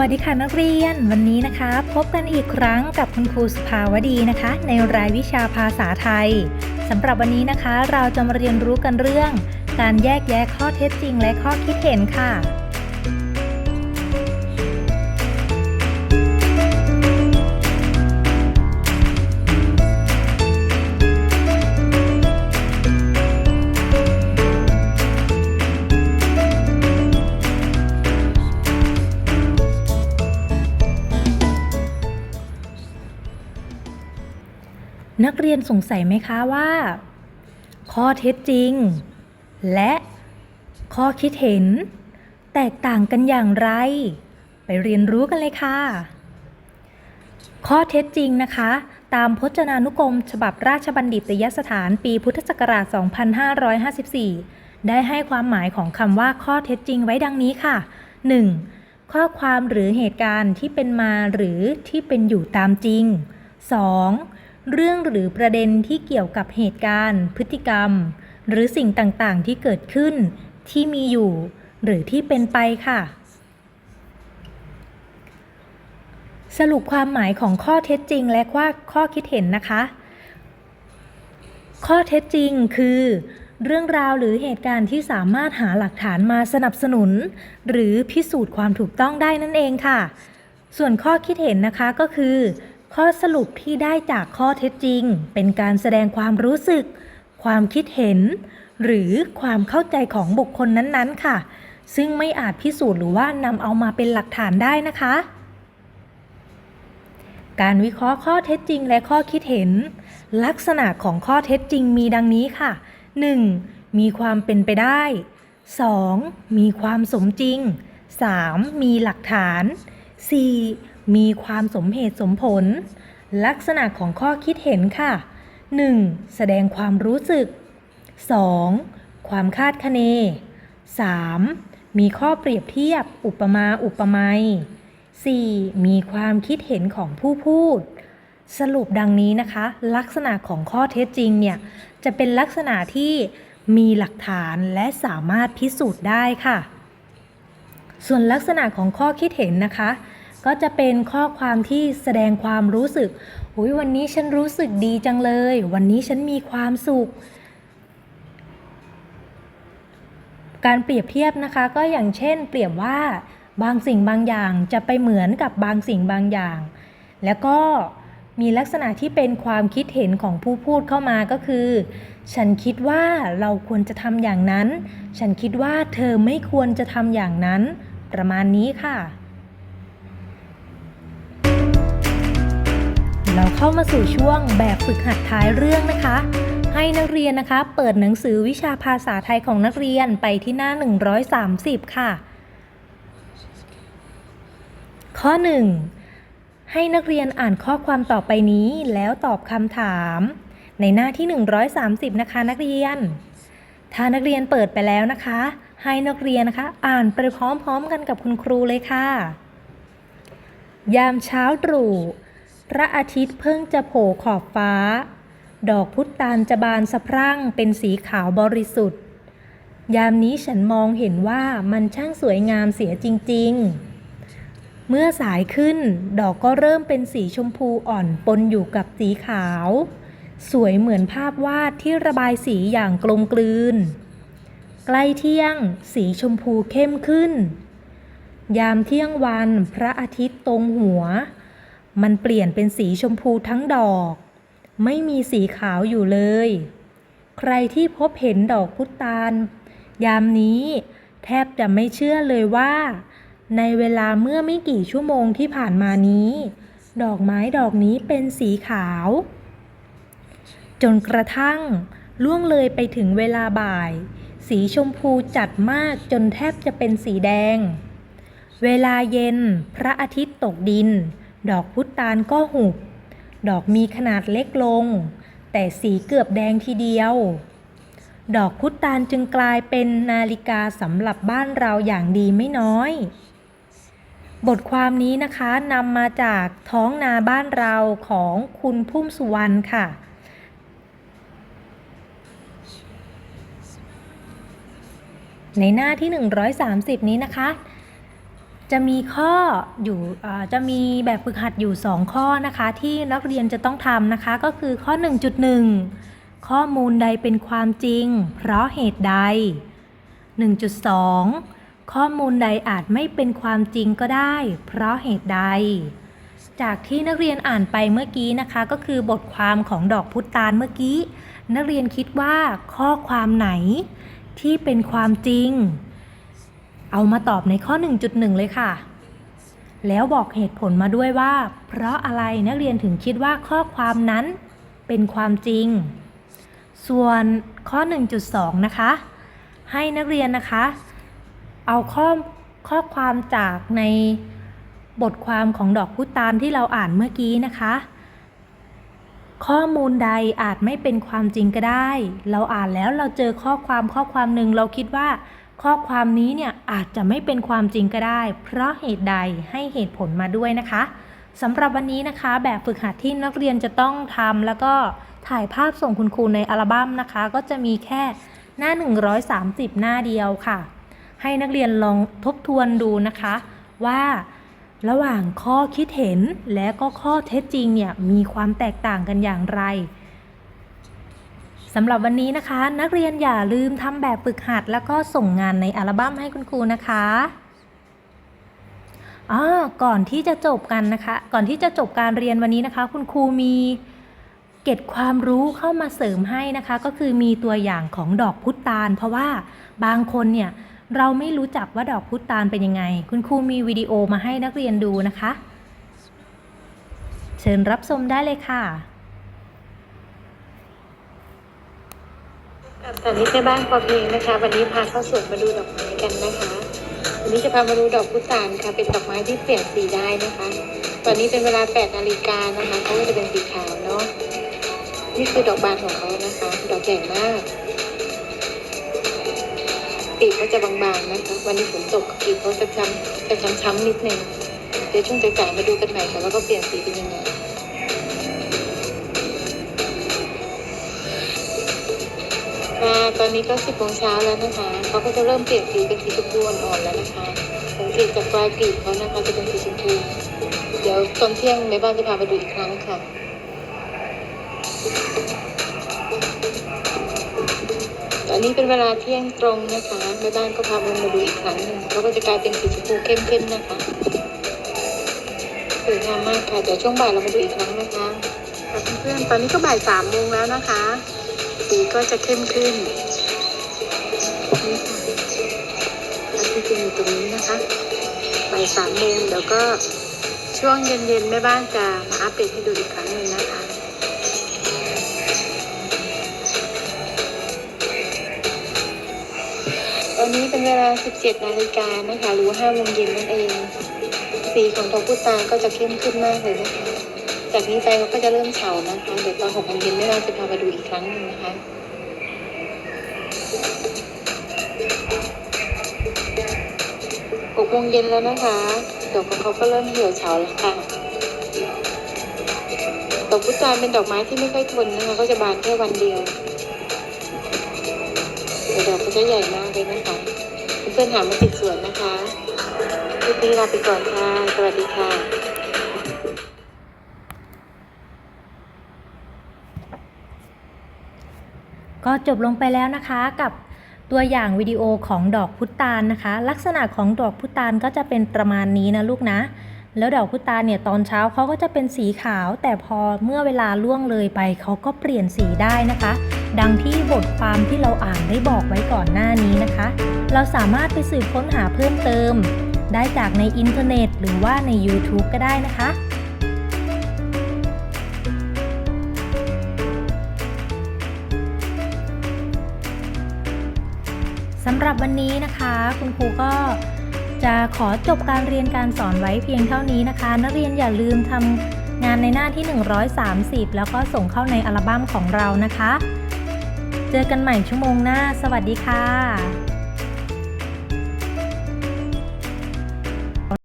วัสดีค่ะนักเรียน วันนี้นะคะ พบกันอีกครั้งกับคุณครูสุภาวดีนะคะ ในรายวิชาภาษาไทยสำหรับวันนี้นะคะ เราจะมาเรียนรู้กันเรื่อง การแยกแยะข้อเท็จจริงและข้อคิดเห็นค่ะ นักเรียนสงสัยไหมคะว่า ข้อเท็จจริง และข้อคิดเห็น แตกต่างกันอย่างไร ไปเรียนรู้กันเลยค่ะ ข้อเท็จจริงนะคะ ตามพจนานุกรม ฉบับราชบัณฑิตยสถานปีพุทธศักราช 2554 ได้ให้ความหมายของคำว่าข้อเท็จจริงไว้ดังนี้ค่ะ 1. ข้อความหรือเหตุการณ์ที่เป็นมาหรือที่เป็นอยู่ตามจริง 2. เรื่องหรือประเด็นที่เกี่ยวกับเหตุการณ์ พฤติกรรม หรือสิ่งต่างๆ ที่เกิดขึ้น ที่มีอยู่ หรือที่เป็นไปค่ะ สรุปความหมายของข้อเท็จจริงและว่าข้อคิดเห็นนะคะ ข้อเท็จจริงคือเรื่องราวหรือเหตุการณ์ที่สามารถหาหลักฐานมาสนับสนุน หรือพิสูจน์ความถูกต้องได้นั่นเองค่ะ ส่วนข้อคิดเห็นนะคะก็คือ ข้อสรุปที่ได้จากข้อเท็จจริง เป็นการแสดงความรู้สึก ความคิดเห็น หรือความเข้าใจของบุคคลนั้นๆ ค่ะ ซึ่งไม่อาจพิสูจน์หรือว่านำเอามาเป็นหลักฐานได้นะคะ การวิเคราะห์ข้อเท็จจริงและข้อคิดเห็น ลักษณะของข้อเท็จจริงมีดังนี้ค่ะ 1. มีความเป็นไปได้ 2. มีความสมจริง 3. มีหลักฐาน 4. มีความสมเหตุสมผล ลักษณะของข้อคิดเห็นค่ะ 1. แสดงความรู้สึก 2. ความคาดคะเน 3. มีข้อเปรียบเทียบ อุปมาอุปไมย 4. มีความคิดเห็นของผู้พูด สรุปดังนี้นะคะ ลักษณะของข้อเท็จจริงเนี่ย จะเป็นลักษณะที่มีหลักฐานและสามารถพิสูจน์ได้ค่ะ ส่วนลักษณะของข้อคิดเห็นนะคะ ก็จะเป็นข้อความที่แสดงความรู้สึกอุยวันนี้ฉันรู้สึกดีจังเลย วันนี้ฉันมีความสุข การเปรียบเทียบนะคะ ก็อย่างเช่น เปรียบว่าบางสิ่งบางอย่างจะไปเหมือนกับบางสิ่งบางอย่าง แล้วก็มีลักษณะที่เป็นความคิดเห็นของผู้พูดเข้ามาก็คือ ฉันคิดว่าเราควรจะทำอย่างนั้น ฉันคิดว่าเธอไม่ควรจะทำอย่างนั้น ประมาณนี้ค่ะ เราเข้ามาสู่ช่วงแบบฝึกหัดท้ายเรื่องนะคะ ให้นักเรียนนะคะ เปิดหนังสือวิชาภาษาไทยของนักเรียนไปที่หน้า 130 ค่ะ ข้อ 1 ให้นักเรียนอ่านข้อความต่อไปนี้แล้วตอบคำถาม ในหน้าที่ 130 นะคะนักเรียน ถ้านักเรียนเปิดไปแล้วนะคะ ให้นักเรียนนะคะ อ่านไปพร้อมๆกันกับคุณครูเลยค่ะ ยามเช้าตรู่ พระอาทิตย์เพิ่งจะโผล่ขอบฟ้า ดอกพุตานจะบานสะพรั่งเป็นสีขาวบริสุทธิ์ ยามนี้ฉันมองเห็นว่ามันช่างสวยงามเสียจริง ๆ เมื่อสายขึ้น ดอกก็เริ่มเป็นสีชมพูอ่อนปนอยู่กับสีขาว สวยเหมือนภาพวาดที่ระบายสีอย่างกลมกลืน ใกล้เที่ยง สีชมพูเข้มขึ้น ยามเที่ยงวันพระอาทิตย์ตรงหัว มันเปลี่ยนเป็นสีชมพูทั้งดอก ไม่มีสีขาวอยู่เลย ใครที่พบเห็นดอกพุตาน ยามนี้แทบจะไม่เชื่อเลยว่า ในเวลาเมื่อไม่กี่ชั่วโมงที่ผ่านมานี้ ดอกไม้ดอกนี้เป็นสีขาว จนกระทั่งล่วงเลยไปถึงเวลาบ่าย สีชมพูจัดมากจนแทบจะเป็นสีแดง เวลาเย็นพระอาทิตย์ตกดิน ดอกพุตานก็หุบ ดอกมีขนาดเล็กลง แต่สีเกือบแดงทีเดียว ดอกพุตานจึงกลายเป็นนาฬิกาสำหรับบ้านเราอย่างดีไม่น้อย บทความนี้นะคะนำมาจากท้องนาบ้านเราของคุณพุ่มสุวรรณค่ะในหน้าที่ 130 นี้นะคะ จะมีข้ออยู่จะมีแบบฝึกหัดอยู่ 2 ข้อนะคะ ที่นักเรียนจะต้องทำนะคะ ก็คือข้อ 1.1 ข้อมูลใดเป็นความจริง เพราะเหตุใด 1.2 ข้อมูลใดอาจไม่เป็นความจริงก็ได้ เพราะเหตุใด จากที่นักเรียนอ่านไปเมื่อกี้นะคะ ก็คือบทความของดอกพุตานเมื่อกี้ นักเรียนคิดว่าข้อความไหนที่เป็นความจริง เอามาตอบในข้อ 1.1 เลยค่ะ แล้วบอกเหตุผลมาด้วยว่า เพราะอะไรนักเรียนถึงคิดว่าข้อความนั้นเป็นความจริง ส่วนข้อ 1.2 นะคะ ให้นักเรียนนะคะ เอาข้อข้อความจากในบทความของดอกพุตานที่เราอ่านเมื่อกี้นะคะ ข้อมูลใดอาจไม่เป็นความจริงก็ได้ เราอ่านแล้วเราเจอข้อความข้อความหนึ่งเราคิดว่า ข้อความนี้เนี่ยอาจจะไม่เป็นความจริงก็ได้ เพราะเหตุใดให้เหตุผลมาด้วยนะคะสำหรับวันนี้นะคะ แบบฝึกหัดที่นักเรียนจะต้องทำแล้วก็ถ่ายภาพส่งคุณครูในอัลบั้มนะคะ ก็จะมีแค่หน้า 130 หน้าเดียวค่ะ ให้นักเรียนลองทบทวนดูนะคะ ว่าระหว่างข้อคิดเห็นและก็ข้อเท็จจริงเนี่ยมีความแตกต่างกันอย่างไร สำหรับวันนี้นะคะ นักเรียนอย่าลืมทำแบบฝึกหัด แล้วก็ส่งงานในอัลบั้มให้คุณครูนะคะอ่าก่อนที่จะจบกันนะคะ ก่อนที่จะจบการเรียนวันนี้นะคะ คุณครูมีเก็บความรู้เข้ามาเสริมให้นะคะ ก็คือมีตัวอย่างของดอกพุตาน เพราะว่าบางคนเนี่ยเราไม่รู้จักว่าดอกพุตานเป็นยังไง คุณครูมีวิดีโอมาให้นักเรียนดูนะคะ เชิญรับชมได้เลยค่ะ กับสถานีแม่บ้านพอเพียงนะคะ วันนี้พาเข้าสวนมาดูดอกไม้กันนะคะวันนี้จะพามาดูดอกพุตานค่ะ เป็นดอกไม้ที่เปลี่ยนสีได้นะคะ ตอนนี้เป็นเวลา8นาฬิกานะคะเขาก็จะเป็นสีขาวเนาะนี่คือดอกบานของเขานะคะ ดอกใหญ่มากปีกเขาจะบางๆนะคะ วันนี้ฝนตกปีกเขาจะช้ำจะช้ำๆนิดนึงเดี๋ยวช่วงจ่ายมาดูกันใหม่ค่ะว่าเขาเปลี่ยนสีเป็นยังไง ค่ะ ตอนนี้ก็สิบโมงเช้าแล้วนะคะ เขาก็จะเริ่มเปลี่ยนสีเป็นสีชมพูอ่อนๆแล้วนะคะสังเกตจากปลายกลีบเขานะคะจะเป็นสีชมพู เดี๋ยวตอนเที่ยงแม่บ้านจะพาไปดูอีกครั้งค่ะตอนนี้เป็นเวลาเที่ยงตรงนะคะแม่บ้านก็พามาดูอีกครั้งหนึ่งเขาก็จะกลายเป็นสีชมพูเข้มๆนะคะสวยงามมากค่ะเดี๋ยวช่วงบ่ายเรามาดูอีกครั้งนะคะค่ะเพื่อนๆตอนนี้ก็บ่ายสามโมงแล้วนะคะ สีก็จะเข้มขึ้นนี่ค่ะทิตย์จะอยู่ตรงนี้นะคะบ่ายสามโมงเดี๋ยวก็ช่วงเย็นๆแม่บ้านจะมาอัปเดตให้ดูอีกครั้งหนึ่งนะคะตอนนี้เป็นเวลา 17 นาฬิกานะคะ หรือว่า5โมงเย็นนั่นเอง สีของทองพุตาก็จะเข้มขึ้นมากเลยนะคะ จากนี้ไปเขาก็จะเริ่มเฉานะคะ เดี๋ยวตอน6โมงเย็นแม่บ้านจะพามาดูอีกครั้งหนึ่งนะคะหกโมงเย็นแล้วนะคะดอกของเขาก็เริ่มเหี่ยวเฉาแล้วค่ะ ดอกพุตานเป็นดอกไม้ที่ไม่ค่อยทนนะคะ ก็จะบานแค่วันเดียวแต่ดอกก็จะใหญ่มากเลยนะคะ เพื่อนๆหามาติดสวนนะคะคลิปนี้ลาไปก่อนค่ะ สวัสดีค่ะ ก็จบลงไปแล้วนะคะกับตัวอย่างวิดีโอของดอกพุตานนะคะ ลักษณะของดอกพุตานก็จะเป็นประมาณนี้นะลูกนะ แล้วดอกพุตานเนี่ยตอนเช้าเขาก็จะเป็นสีขาว แต่พอเมื่อเวลาล่วงเลยไปเขาก็เปลี่ยนสีได้นะคะ ดังที่บทความที่เราอ่านได้บอกไว้ก่อนหน้านี้นะคะ เราสามารถไปสืบค้นหาเพิ่มเติม ได้จากในอินเทอร์เน็ต หรือว่าใน YouTube ก็ได้นะคะ หรับวันนี้นะคะ คุณครูก็จะขอจบการเรียนการสอนไว้เพียงเท่านี้นะคะ นักเรียนอย่าลืมทำงานในหน้าที่ 130 แล้วก็ส่งเข้าในอัลบั้มของเรานะคะ เจอกันใหม่ชั่วโมงหน้า สวัสดีค่ะ